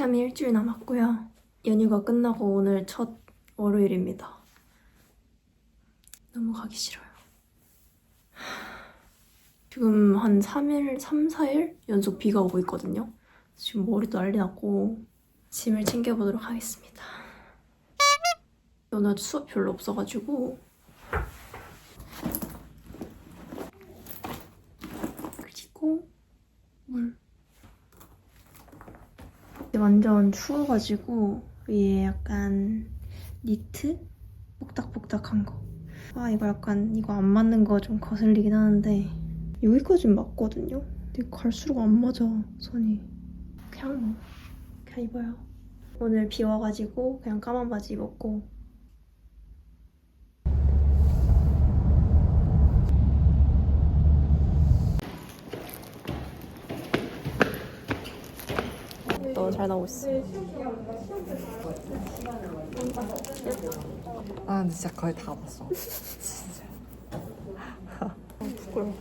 시험이 일주일 남았고요. 연휴가 끝나고 오늘 첫 월요일입니다. 너무 가기 싫어요. 지금 한 3일, 3, 4일 연속 비가 오고 있거든요. 지금 머리도 난리 났고 짐을 챙겨보도록 하겠습니다. 오늘 수업 별로 없어가지고 그리고 물 완전 추워가지고 위에 약간 니트? 뽁닥뽁닥한 거. 아 이거 약간 이거 안 맞는 거 좀 거슬리긴 하는데 여기까진 맞거든요? 근데 갈수록 안 맞아 선이. 그냥 뭐 그냥 입어요. 오늘 비 와가지고 그냥 까만 바지 입었고 너무 잘 나오고 있어. 아 근데 진짜 거의 다 봤어 진짜 부끄러워.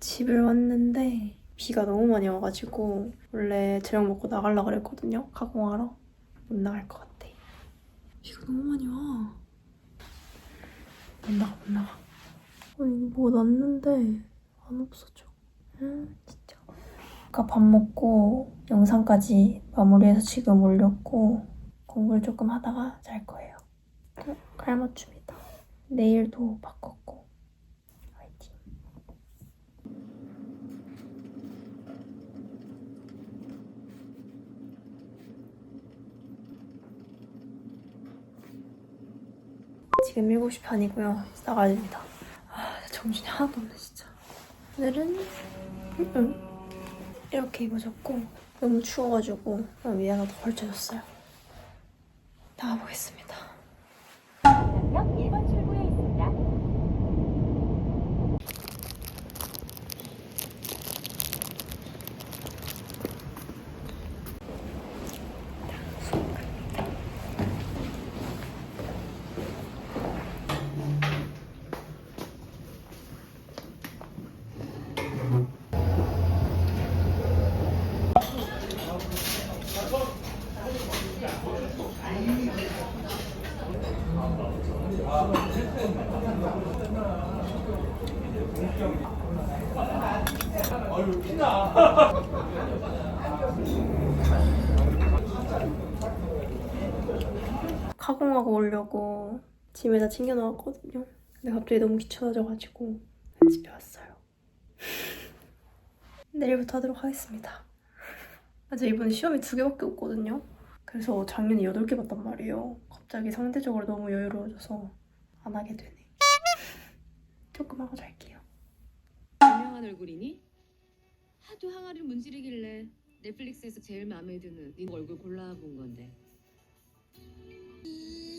집을 왔는데 비가 너무 많이 와가지고 원래 저녁 먹고 나가려고 그랬거든요. 가공하러. 못 나갈 것 같아. 비가 너무 많이 와. 못 나가 못 나가. 아니 뭐 났는데 안 없어져. 음 진짜. 아까 밥 먹고 영상까지 마무리해서 지금 올렸고 공부를 조금 하다가 잘 거예요. 어, 칼맞춤이다. 내일도 바꿨고 지금 7시 반이고요. 나가야 됩니다. 아, 정신이 하나도 없네 진짜. 오늘은 음, 이렇게 입어줬고 너무 추워가지고 위에 하나 더 걸쳐줬어요. 나가보겠습니다. 오려고 짐에다 챙겨 놓았거든요. 근데 갑자기 너무 귀찮아져가지고 집에 왔어요. 내일부터 하도록 하겠습니다. 아직 이번에 시험이 두 개밖에 없거든요. 그래서 작년에 여덟 개 봤단 말이에요. 갑자기 상대적으로 너무 여유로워져서 안 하게 되네. 조금 하고 잘게요. 유명한 얼굴이니? 하도 항아리를 문지르길래 넷플릭스에서 제일 마음에 드는 네 얼굴 골라본 건데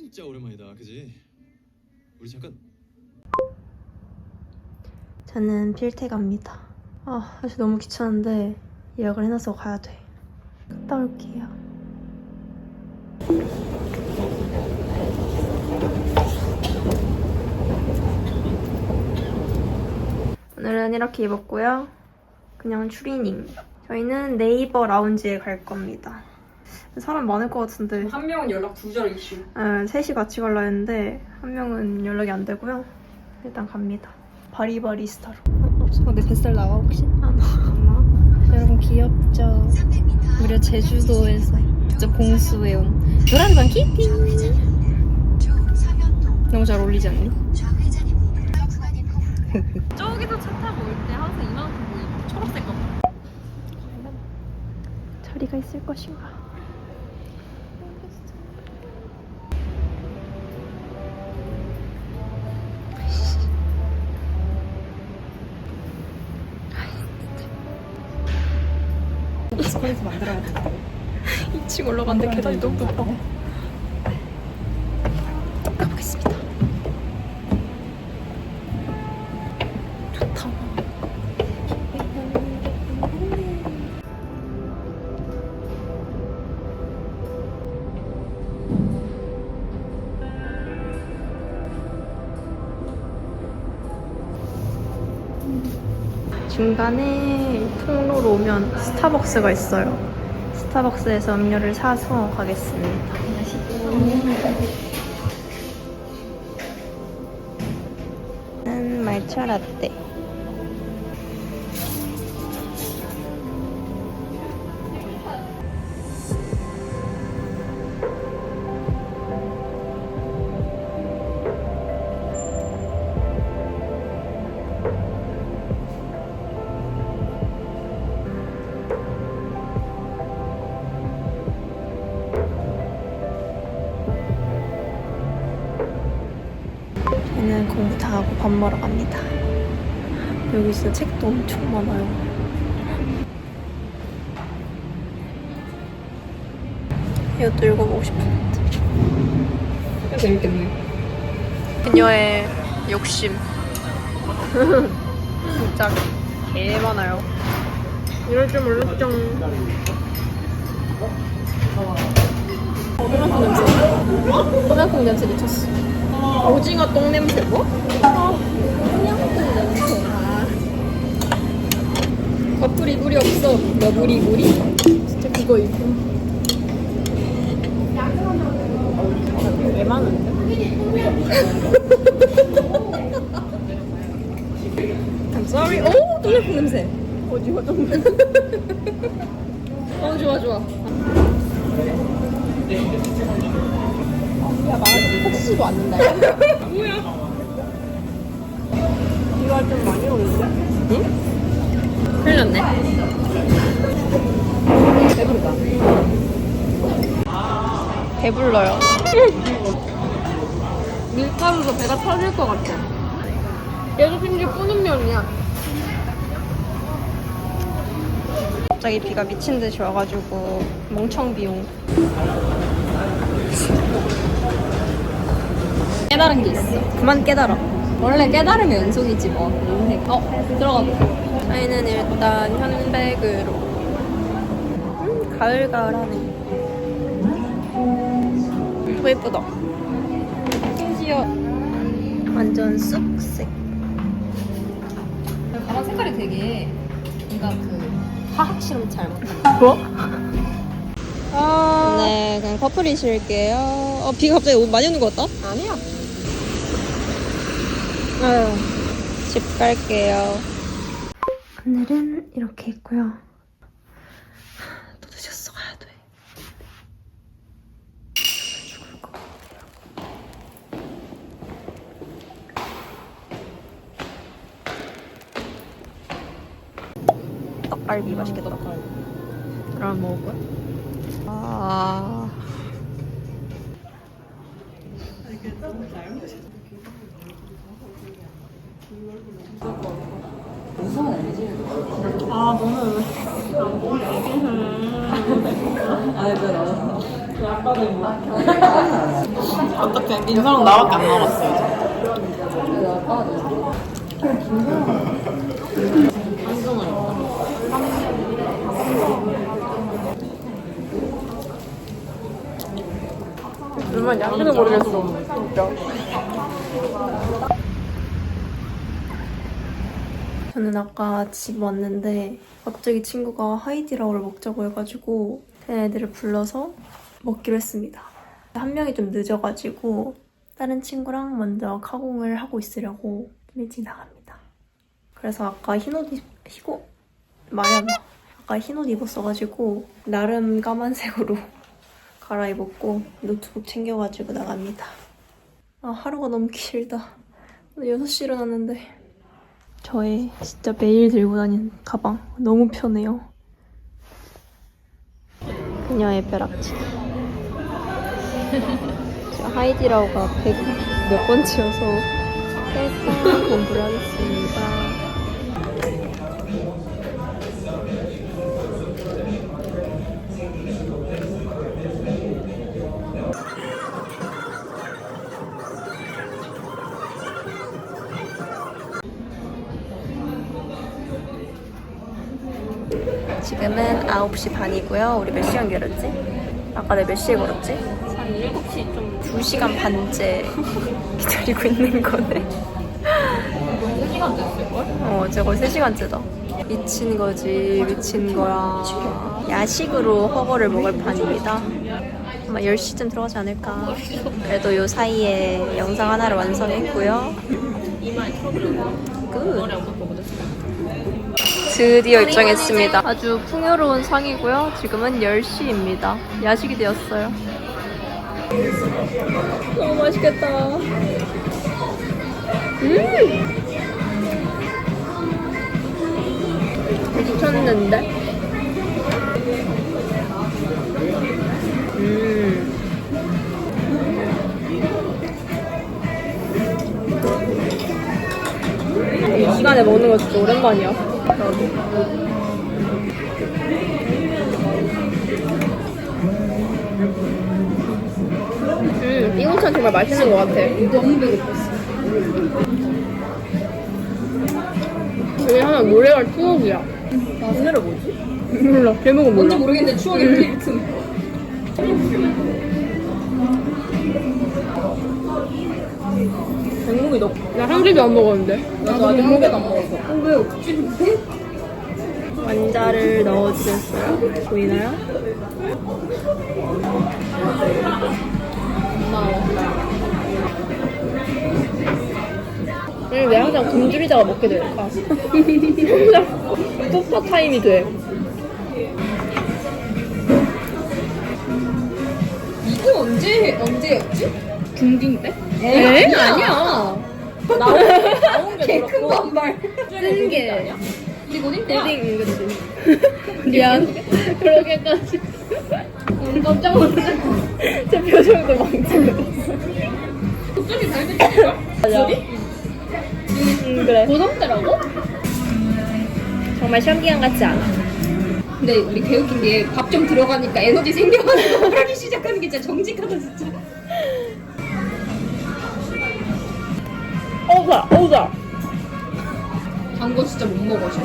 진짜 오랜만이다, 그지? 우리 잠깐 저는 필테 갑니다. 아, 사실 너무 귀찮은데 예약을 해놔서 가야 돼. 갔다 올게요. 오늘은 이렇게 입었고요. 그냥 추리닝. 저희는 네이버 라운지에 갈 겁니다. 사람 많을 것 같은데 한 명은 연락 두절 이슈 네, 셋이 같이 갈라 했는데 한 명은 연락이 안 되고요. 일단 갑니다. 바리바리스타로. 어, 없어. 근데 뱃살 나와 혹시? 아, 나. 여러분 귀엽죠? 무려 제주도에서 진짜 봉수에 온 노란방 키티. 너무 잘 어울리지 않니? 저기서 차 타고 올 때 항상 이만큼 보이고 초록색 거 자리가 있을 것인가? 스콘에서 만들어야 되는데 2층 올라갔는데 네, 계단이 너무 높아. 네. 네. 가보겠습니다. 좋다. 음. 중간에 통로로 오면 스타벅스가 있어요. 스타벅스에서 음료를 사서 가겠습니다. 는 말차 라떼. 밥 먹으러 갑니다. 여기 진짜 책도 엄청 많아요. 이것도 읽어보고 싶은데. 재밌겠네. 그녀의 욕심. 진짜 개 많아요. 이럴 줄 몰랐죠. 화장품 냄새. 화장품 냄새 미쳤어. 오징어 똥 냄새 뭐? 버풀이 물이 없어. 너구리 물이. 진짜 그거 있고. 많은데? I'm sorry. 오, 똥냄새 냄새. 오징어 똥 냄새. 어, 좋아, 좋아. 야, 말 혹시도 않는다. 뭐야? 이거 할좀 많이 오는데? 응? 큰일 났네. 배부르다. 배불러요. 밀가루로 배가 터질 것 같아. 얘도 심지어 뿌는 면이야. 갑자기 비가 미친 듯이 와가지고 멍청 비용. 깨달은 게 있어. 그만 깨달아. 원래 깨달음의 연속이지 뭐. 인생. 어, 들어가 봐. 저희는 일단 현백으로. 음, 가을가을하네. 더 예쁘다. 심지어 완전 쑥색. 가방 색깔이 되게 뭔가 그 화학 실험 잘못. 뭐? 네, 그냥 커플이 실게요. 어, 비가 갑자기 많이 오는 것 같다? 아니야. 집 갈게요. 오늘은 이렇게 있고요. 또 늦었어 가야 돼. 죽을 것 같아요. 떡갈비 맛있겠다. 그럼 먹을 거야? 아. 어 떻게 민서랑 나밖에 안 남았어요. 얼마나 양식을 모르겠어. 진짜. 저는 아까 집 왔는데 갑자기 친구가 하이디라오를 먹자고 해가지고 걔네들을 불러서 먹기로 했습니다. 한 명이 좀 늦어가지고 다른 친구랑 먼저 카공을 하고 있으려고 좀 일찍 나갑니다. 그래서 아까 흰옷 입, 희고 말이 안 나. 아까 흰옷 입었어가지고 나름 까만색으로 갈아입었고 노트북 챙겨가지고 나갑니다. 아 하루가 너무 길다. 오늘 6시 일어났는데 저의 진짜 매일 들고 다니는 가방 너무 편해요. 그녀의 벼락치. 제가 하이디라오가 100몇 번째여서 일단 공부를 하겠습니다. 9시 반이고요. 우리 몇 시간 기다렸지? 아까 내가 몇 시에 걸었지? 한 7시 좀 2시간 반째 기다리고 있는 거네. 3시간 됐을걸? 어, 어제 거의 3시간째다. 미친 거지, 미친 거야. 야식으로 허거를 먹을 판입니다. 아마 10시쯤 들어가지 않을까. 그래도 요 사이에 영상 하나를 완성했고요. 끝. 드디어 입장했습니다. 아주 풍요로운 상이고요. 지금은 10시입니다. 야식이 되었어요. 너무 맛있겠다. 미쳤는데? 음. 이 시간에 먹는 거 진짜 오랜만이야. 음, 띵호찬 정말 맛있는 것 같아. 너무 배고팠어. 여기 하나 노래가 추억이야. 노래가 뭐지? 몰라. 제목은 몰라. 뭔지 모르겠는데 추억이 이렇게 백목이 너. 나한 개도 안 먹었는데. 나도 아직 한 개도 안 먹었어. 왜없 지? 완자를 넣어주셨어요. 보이나요? 왜, 왜 항상 굶주리다가 먹게 될까? 항상 소파 타임이 돼. 이거 언제 언제였지? 중딩 때? 에? 아니야. 나온 개큰 반발. 쓰는 게 고딩 그치. 미안. 그러게까지. 음, 깜짝 놀랐어. 제 표정도 망치고. 갑자기 닮았어. 맞아. 음, 그래. 고등 때라고? 정말 기간 같지 않아. 근데 우리 개웃긴 게 밥 좀 들어가니까 에너지 생겨가지고 하기 시작하는 게 진짜 정직하다 진짜. 어우다, 어우다. 단 거 진짜 못 먹어 저.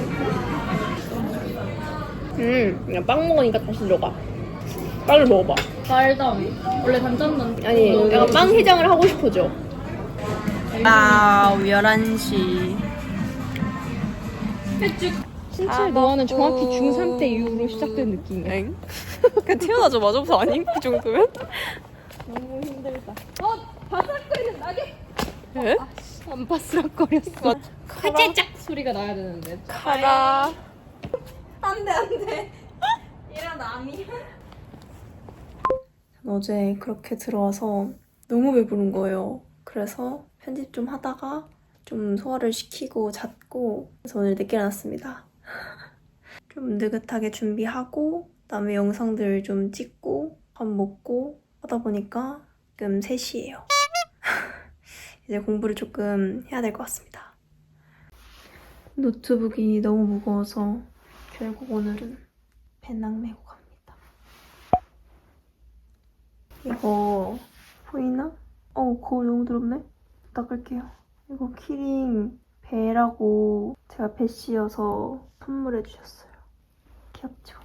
음, 그냥 빵 먹으니까 다시 들어가. 빵을 먹어봐. 달담. 원래 단짠만. 아니, 약간 빵 해장을 하고 싶어져. 와우, 11시. 횟죽. 신체 너와는 정확히 중3 때 이후로 시작된 느낌이야. 엥? 그냥 태어나자마자 아닌 그 정도면? 바삭거리는 나게. 에? 안 바스락거렸어. 카째짝 소리가 나야 되는데. 가라. 어제 그렇게 들어와서 너무 배부른 거예요. 그래서 편집 좀 하다가 좀 소화를 시키고 잤고 그래서 오늘 늦게 일어났습니다. 좀 느긋하게 준비하고 그다음에 영상들 좀 찍고 밥 먹고 하다 보니까 지금 3시예요. 이제 공부를 조금 해야 될 것 같습니다. 노트북이 너무 무거워서 결국 오늘은 배낭 메고 갑니다. 이거 보이나? 어우 거울 너무 더럽네. 닦을게요. 이거 키링 배라고 제가 배 씌어서 선물해 주셨어요. 귀엽죠?